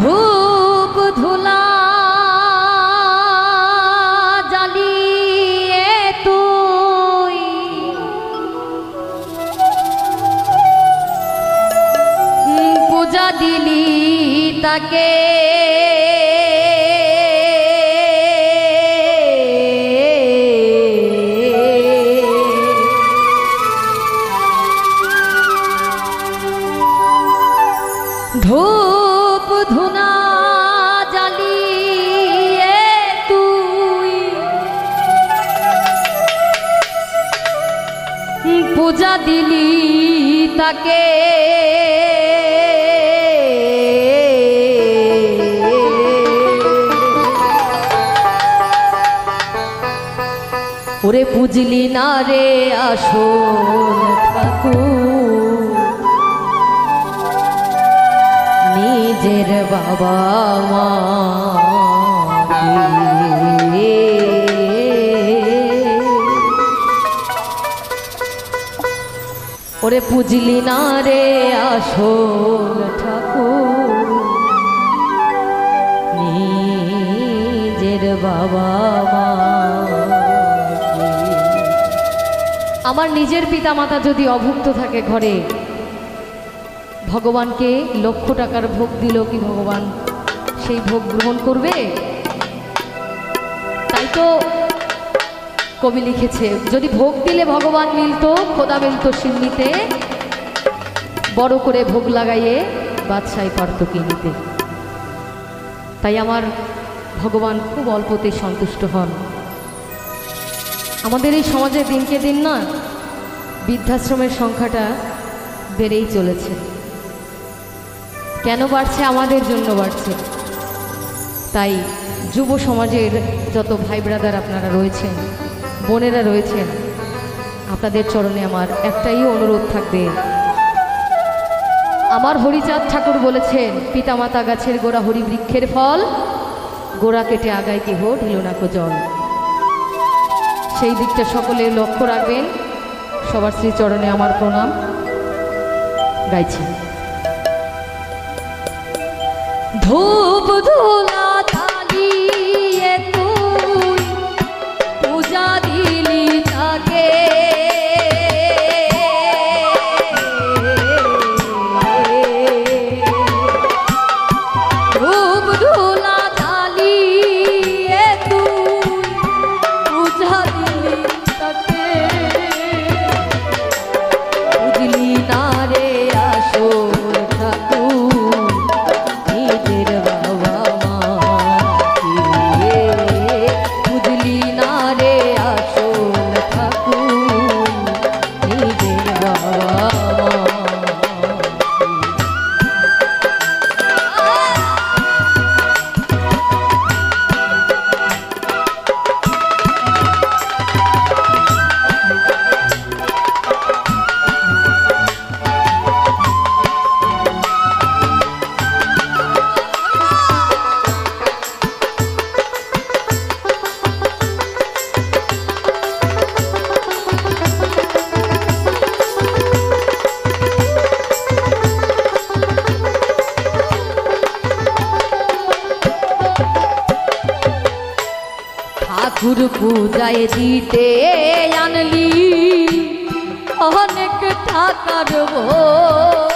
ধূপ ধুলা জ্বালিয়ে তুই। পূজা দিলি তাকে দিলি তাকে। ওরে বুঝলি না রে আসল ঠাকুর। নিজের বাবা মা। ওরে পুজলি না রে আসল ঠাকুর। নিজের বাবা মা আমার নিজের পিতামাতা যদি অভুক্ত থাকে ঘরে, ভগবানকে লক্ষ টাকার ভোগ দিল কি ভগবান? সেই ভোগ গ্রহণ করবে? তাই তো কবি লিখেছে, যদি ভোগ দিলে ভগবান মিলতো, খোদা মিলতো সিন্নিতে, বড় করে ভোগ লাগাইয়ে বাদশাই পারত কিনিতে তাই আমার ভগবান খুব অল্পতেই সন্তুষ্ট হন। আমাদের এই সমাজে দিনকে দিন না বৃদ্ধাশ্রমের সংখ্যাটা বেড়েই চলেছে। কেন বাড়ছে? আমাদের জন্য বাড়ছে। তাই যুব সমাজের যত ভাই ব্রাদার আপনারা রয়েছেন বোনেরা রয়েছেন, আপনাদের চরণে আমার একটাই অনুরোধ থাকবে। আমার হরিচাঁদ ঠাকুর বলেছেন, পিতামাতা গাছের গোড়া হরি বৃক্ষের ফল, গোড়া কেটে আগায় কেহ ঢিল না জল। সেই দিকটা সকলে লক্ষ্য রাখবেন। সবার শ্রীচরণে আমার প্রণাম। গাইছি। ধূপ ধুলা ঠাকুর পূজায় দিতে আনলি। অনেক ঠাকার পিতা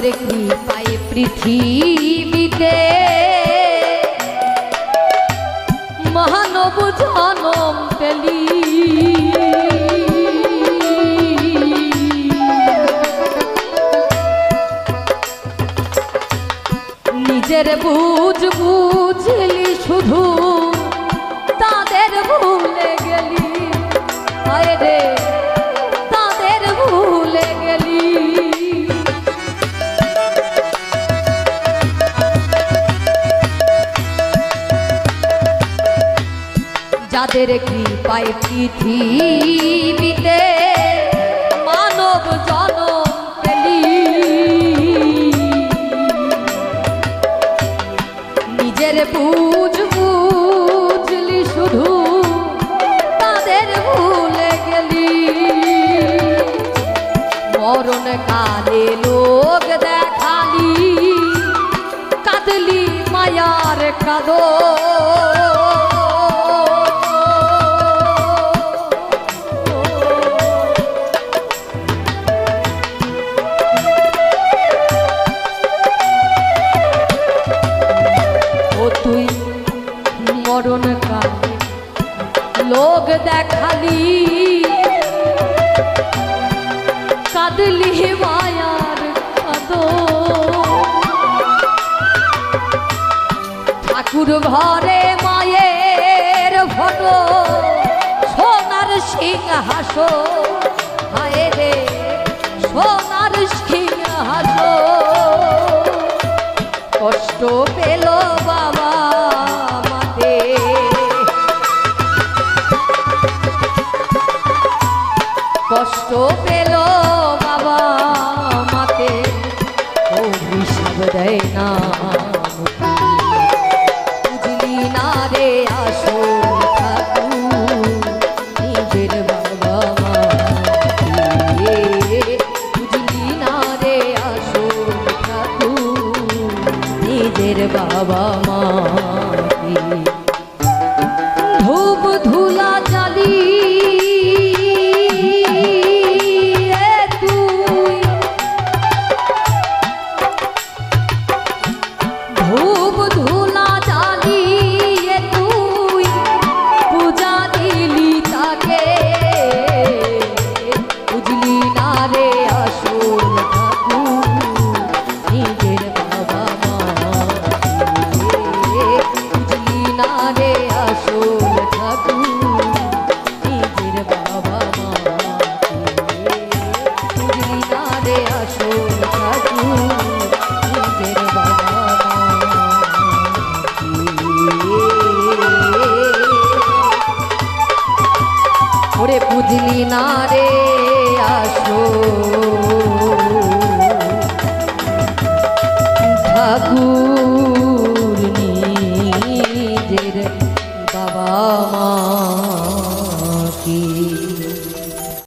যাদের কৃপায় পৃথিবীতে। মহানব জনম পেলি। যাদের কৃপায় পৃথিবীতে মানব জনম পেলি। নিজের বুঝ বুঝলি শুধু তাদের ভুলে গেলি। মরণ কালে লোক দেখালি, কাঁদলি মায়ার কাদো। লোক দেখালি। কাঁদলি মায়ার কাদো ঠাকুর ঘরে মায়ের ফটো সোনার সিংহাস হায় রে সোনার নিজের বাবা মা ধূপ ধুলা চালি ধূপ ধুলা রে আসল ঠাকুর নিজের বাবা মাকে বুঝলি না রে আসল ঠাকুর নিজের বাবা ওরে বুঝলি না রে আসো ঠাকুর